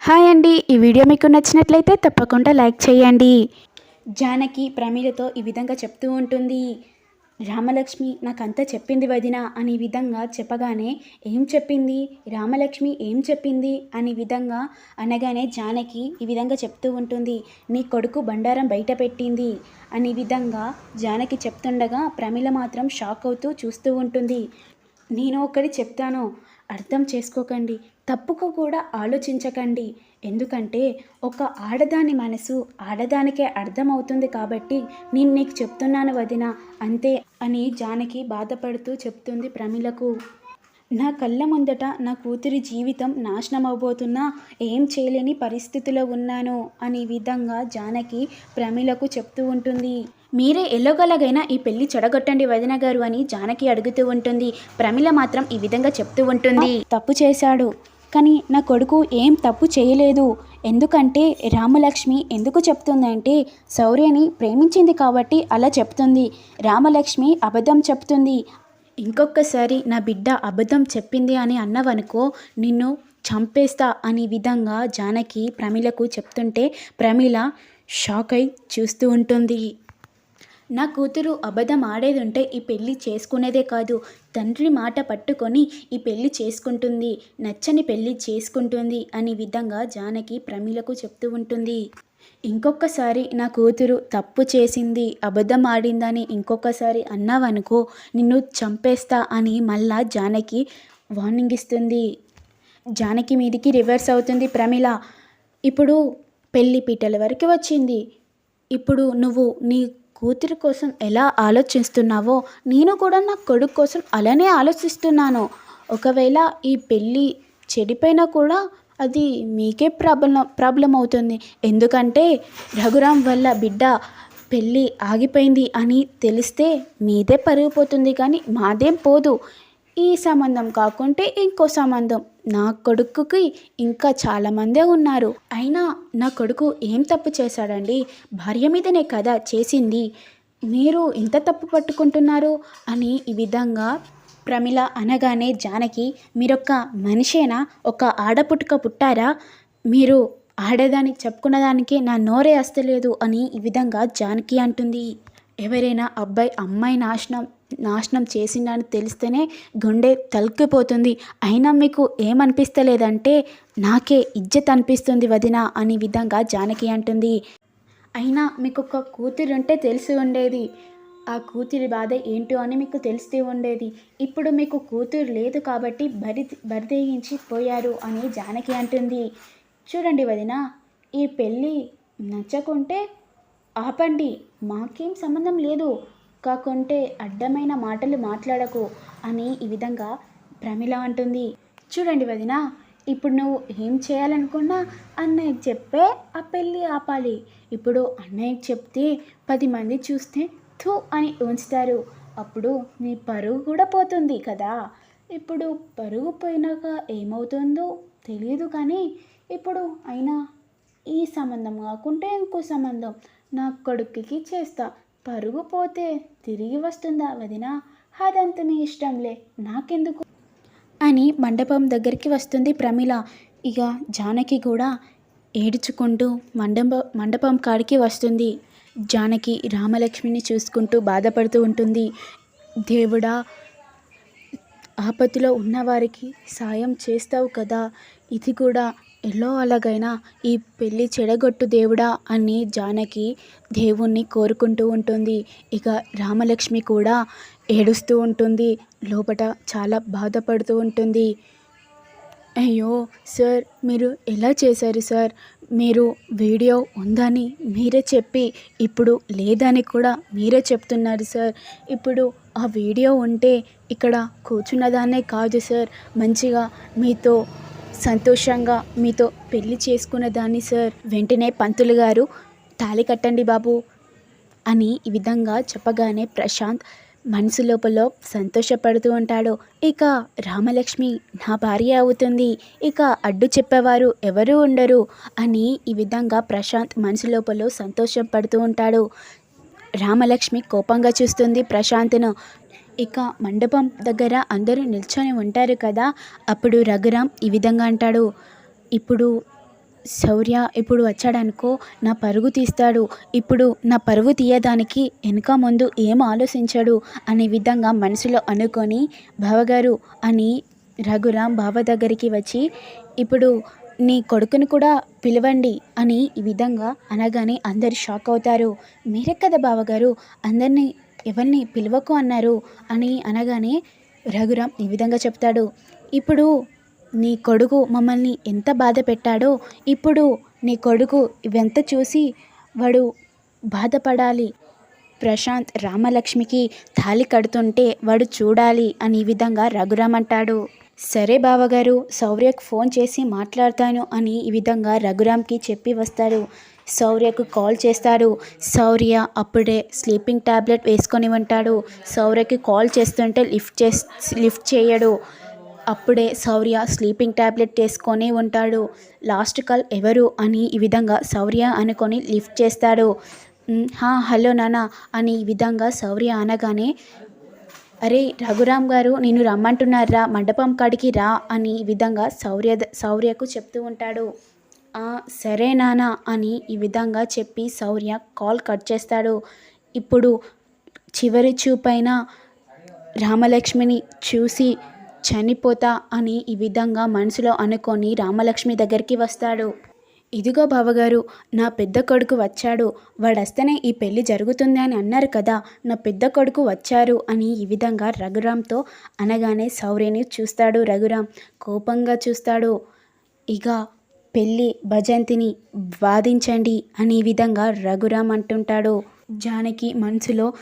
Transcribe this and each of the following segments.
Hi అండి. ఈ video మీకు నచ్చినట్లయితే తప్పకుండా లైక్ చేయండి. జానకి ప్రమీలతో ఈ విధంగా చెప్తూ ఉంటుంది. రామలక్ష్మి నాకంతా చెప్పింది వదిన అని విధంగా చెప్పగానే ఏం చెప్పింది? రామలక్ష్మి ఏం చెప్పింది? అనే విధంగా అనగానే జానకి ఈ విధంగా చెప్తూ ఉంటుంది. నీ కొడుకు బండారం బయట పెట్టింది అనే విధంగా జానకి చెప్తుండగా ప్రమిళ మాత్రం షాక్ అవుతూ చూస్తూ ఉంటుంది. నేను ఒకటి చెప్తాను. అర్థం చేసుకోకండి. తప్పుకు కూడా ఆలోచించకండి. ఎందుకంటే ఒక ఆడదాని మనసు ఆడదానికే అర్థమవుతుంది కాబట్టి నేను నీకు చెప్తున్నాను వదిన అంతే అని జానకి బాధపడుతూ చెప్తుంది ప్రమిలకు నా కళ్ళ ముందట నా కూతురి జీవితం నాశనం అవబోతున్నా ఏం చేయలేని పరిస్థితిలో ఉన్నాను అనే విధంగా జానకి ప్రమిలకు చెప్తూ ఉంటుంది. మీరే ఎల్లోగలగైనా ఈ పెళ్ళి చెడగొట్టండి వదిన గారు అని జానకి అడుగుతూ ఉంటుంది. ప్రమిల మాత్రం ఈ విధంగా చెప్తూ ఉంటుంది. తప్పు చేశాడు. కానీ నా కొడుకు ఏం తప్పు చేయలేదు. ఎందుకంటే రామలక్ష్మి ఎందుకు చెప్తుందంటే శౌర్యని ప్రేమించింది కాబట్టి అలా చెప్తుంది. రామలక్ష్మి అబద్ధం చెప్తుంది. ఇంకొకసారి నా బిడ్డ అబద్ధం చెప్పింది అని అన్నవనుకో నిన్ను చంపేస్తా అనే విధంగా జానకి ప్రమిలకు చెప్తుంటే ప్రమిల షాక్ అయి చూస్తూ ఉంటుంది. నా కూతురు అబద్ధం ఆడేది ఉంటే ఈ పెళ్ళి చేసుకునేదే కాదు. తండ్రి మాట పట్టుకొని ఈ పెళ్ళి చేసుకుంటుంది. నచ్చని పెళ్ళి చేసుకుంటుంది అనే విధంగా జానకి ప్రమిలకు చెప్తూ ఉంటుంది. ఇంకొకసారి నా కూతురు తప్పు చేసింది అబద్ధం ఆడిందని ఇంకొకసారి అన్నావనుకో నిన్ను చంపేస్తా అని మళ్ళా జానకి వార్నింగ్ ఇస్తుంది. జానకి మీదికి రివర్స్ అవుతుంది ప్రమిళ ఇప్పుడు పెళ్ళి పీటల వరకు వచ్చింది. ఇప్పుడు నువ్వు నీ కూతురు కోసం ఎలా ఆలోచిస్తున్నావో నేను కూడా నా కొడుకు కోసం అలానే ఆలోచిస్తున్నాను. ఒకవేళ ఈ పెళ్ళి చెడిపోయినా కూడా అది మీకే ప్రాబ్లం ప్రాబ్లం అవుతుంది ఎందుకంటే రఘురామ్ వల్ల బిడ్డ పెళ్ళి ఆగిపోయింది అని తెలిస్తే మీదే పరిగిపోతుంది కానీ మాదేం పోదు. ఈ సంబంధం కాకుంటే ఇంకో సంబంధం. నా కొడుకుకి ఇంకా చాలామందే ఉన్నారు. అయినా నా కొడుకు ఏం తప్పు చేశాడండి? భార్య మీదనే కదా చేసింది. మీరు ఇంత తప్పు పట్టుకుంటున్నారు? అని ఈ విధంగా ప్రమిళ అనగానే జానకి మీరొక్క మనిషేనా? ఒక ఆడపుట్టుక పుట్టారా? మీరు ఆడేదానికి చెప్పుకున్న దానికి నా నోరే అస్తలేదు అని ఈ విధంగా జానకి అంటుంది. ఎవరైనా అబ్బాయి అమ్మాయి నాశనం నాశనం చేసిందని తెలిస్తేనే గుండె తలుక్కుపోతుంది అయినా మీకు ఏమనిపిస్తలేదంటే నాకే ఇజ్జత్ అనిపిస్తుంది వదిన అని విధంగా జానకి అంటుంది. అయినా మీకు ఒక కూతురు ఉంటే తెలిసి ఉండేది. ఆ కూతురి బాధ ఏంటో అని మీకు తెలిస్తే ఉండేది. ఇప్పుడు మీకు కూతురు లేదు కాబట్టి బరి బరిదేగించి పోయారు అని జానకి అంటుంది. చూడండి వదిన ఈ పెళ్ళి నచ్చకుంటే ఆపండి. మాకేం సంబంధం లేదు. కాకుంటే అడ్డమైన మాటలు మాట్లాడకు అని ఈ విధంగా ప్రమిళ అంటుంది. చూడండి వదిన ఇప్పుడు నువ్వు ఏం చేయాలనుకున్నా అన్నయ్యకి చెప్పే ఆ పెళ్ళి ఆపాలి. ఇప్పుడు అన్నయ్యకి చెప్తే పది మంది చూస్తే థూ అని ఉంచుతారు అప్పుడు నీ పరుగు కూడా పోతుంది కదా. ఇప్పుడు పరుగు పోయినాక ఏమవుతుందో తెలియదు కానీ ఇప్పుడు అయినా ఈ సంబంధం కాకుంటే ఇంకో సంబంధం. నా కొడుకుకి చేస్తా. పరుగు పోతే తిరిగి వస్తుందా వదినా? అదంత నీ ఇష్టంలే. నాకెందుకు? అని మండపం దగ్గరికి వస్తుంది ప్రమిళ ఇక జానకి కూడా ఏడ్చుకుంటూ మండప మండపం కాడికి వస్తుంది. జానకి రామలక్ష్మిని చూసుకుంటూ బాధపడుతూ ఉంటుంది. దేవుడా ఆపత్తిలో ఉన్నవారికి సాయం చేస్తావు కదా. ఇది కూడా ఎల్లో అలాగైనా ఈ పెళ్ళి చెడగొట్టు దేవుడా అని జానకి దేవుణ్ణి కోరుకుంటూ ఉంటుంది. ఇక రామలక్ష్మి కూడా ఏడుస్తూ ఉంటుంది. లోపట చాలా బాధపడుతూ ఉంటుంది. అయ్యో సార్ మీరు ఎలా చేశారు సార్? మీరు వీడియో ఉందని మీరే చెప్పి ఇప్పుడు లేదని కూడా మీరే చెప్తున్నారు సార్. ఇప్పుడు ఆ వీడియో ఉంటే ఇక్కడ కూర్చున్నదాన్నే కాదు సార్. మంచిగా మీతో సంతోషంగా మీతో పెళ్ళి చేసుకున్న దాన్ని సార్ వెంటనే పంతులు గారు తాళి కట్టండి బాబు అని ఈ విధంగా చెప్పగానే ప్రశాంత్ మనసు లోపల సంతోషపడుతూ ఉంటాడు. ఇక రామలక్ష్మి నా భార్య అవుతుంది. ఇక అడ్డు చెప్పేవారు ఎవరు ఉండరు అని ఈ విధంగా ప్రశాంత్ మనసు లోపల సంతోషం పడుతూ ఉంటాడు. రామలక్ష్మి కోపంగా చూస్తుంది ప్రశాంత్ను. ఇక మండపం దగ్గర అందరూ నిల్చొని ఉంటారు కదా అప్పుడు రఘురామ్ ఈ విధంగా అంటాడు. ఇప్పుడు శౌర్య ఇప్పుడు వచ్చాడనుకో నా పరుగు తీస్తాడు. ఇప్పుడు నా పరుగు తీయడానికి వెనుక ముందు ఏం ఆలోచించడు? అనే విధంగా మనసులో అనుకొని బావగారు అని రఘురామ్ బావ దగ్గరికి వచ్చి ఇప్పుడు నీ కొడుకుని కూడా పిలవండి అని ఈ విధంగా అనగానే అందరు షాక్ అవుతారు. మీరే కదా బావగారు? అందరినీ ఎవరిని పిలవకు అన్నారు అని అనగానే రఘురామ్ ఈ విధంగా చెప్తాడు. ఇప్పుడు నీ కొడుకు మమ్మల్ని ఎంత బాధ పెట్టాడో ఇప్పుడు నీ కొడుకు ఇవెంత చూసి వాడు బాధపడాలి. ప్రశాంత్ రామలక్ష్మికి తాళి కడుతుంటే వాడు చూడాలి అని ఈ విధంగా రఘురామ్ అంటాడు. సరే బావగారు శౌర్యకు ఫోన్ చేసి మాట్లాడతాను అని ఈ విధంగా రఘురామ్కి చెప్పి వస్తాడు. శౌర్యకు కాల్ చేస్తారు శౌర్య అప్పుడే స్లీపింగ్ ట్యాబ్లెట్ వేసుకొని ఉంటాడు. శౌర్యకి కాల్ చేస్తుంటే లిఫ్ట్ చే లిఫ్ట్ చేయడు. అప్పుడే శౌర్య స్లీపింగ్ టాబ్లెట్ వేసుకొని ఉంటాడు. లాస్ట్ కాల్ ఎవరు అని ఈ విధంగా శౌర్య అనుకొని లిఫ్ట్ చేస్తాడు. హా హలో నానా అని ఈ విధంగా శౌర్య అనగానే అరే రఘురామ్ గారు నేను రమ్మంటున్నారా? మండపం కాడికి రా అని ఈ విధంగా శౌర్య శౌర్యకు చెప్తూ ఉంటాడు. సరే నాన్న అని ఈ విధంగా చెప్పి శౌర్య కాల్ కట్ చేస్తాడు. ఇప్పుడు చివరి చూపైన రామలక్ష్మిని చూసి చనిపోతా అని ఈ విధంగా మనసులో అనుకొని రామలక్ష్మి దగ్గరికి వస్తాడు. ఇదిగో బావగారు నా పెద్ద కొడుకు వచ్చాడు. వాడస్తేనే ఈ పెళ్ళి జరుగుతుంది అని అన్నారు కదా నా పెద్ద కొడుకు వచ్చారు అని ఈ విధంగా రఘురామ్తో అనగానే శౌర్యని చూస్తాడు రఘురామ్. కోపంగా చూస్తాడు. ఇక పెళ్ళి భజంతిని వాదించండి అని ఈ విధంగా రఘురామ్ అంటుంటాడు. జానకి మనసులో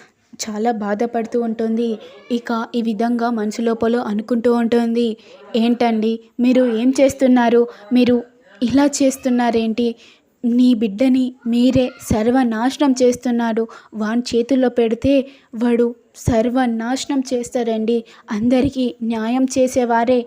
చాలా బాధపడుతూ ఉంటుంది. ఇక ఈ విధంగా మనసు లోపల అనుకుంటూ ఉంటుంది. ఏంటండి? మీరు ఏం చేస్తున్నారు? మీరు ఇలా చేస్తున్నారేంటి? నీ బిడ్డని మీరే సర్వనాశనం చేస్తున్నారు వాని చేతుల్లో పెడితే వాడు సర్వనాశనం చేస్తాడండి. అందరికీ న్యాయం చేసేవారే.